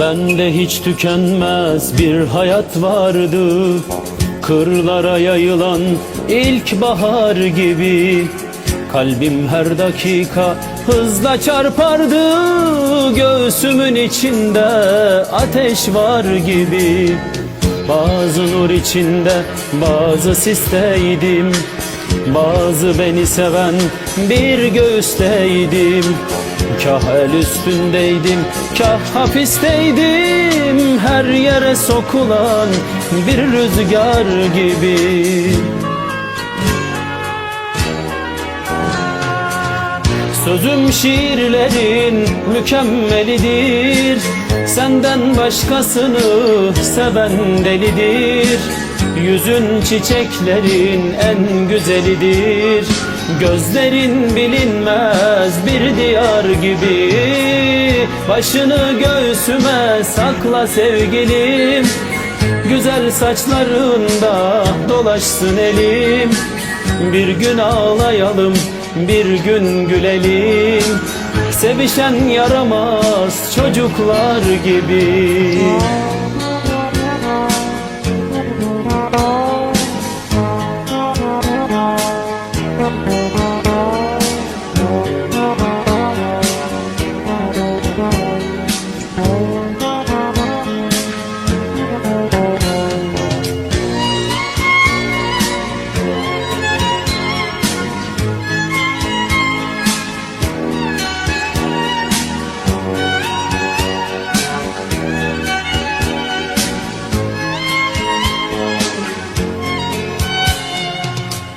Bende hiç tükenmez bir hayat vardı. Kırlara yayılan ilk bahar gibi. Kalbim her dakika hızla çarpardı. Göğsümün içinde ateş var gibi. Bazı nur içinde bazı sisteydim Bazı beni seven bir göğüsteydim. Kah el üstündeydim, kah hapisteydim. Her yere sokulan bir rüzgar gibi. Sözüm şiirlerin mükemmelidir. Senden başkasını seven delidir Yüzün çiçeklerin en güzelidir. Gözlerin bilinmez bir diyar gibi. Başını göğsüme sakla sevgilim. Güzel saçlarında dolaşsın elim. Bir gün ağlayalım bir gün gülelim. Sevişen yaramaz çocuklar gibi Oh.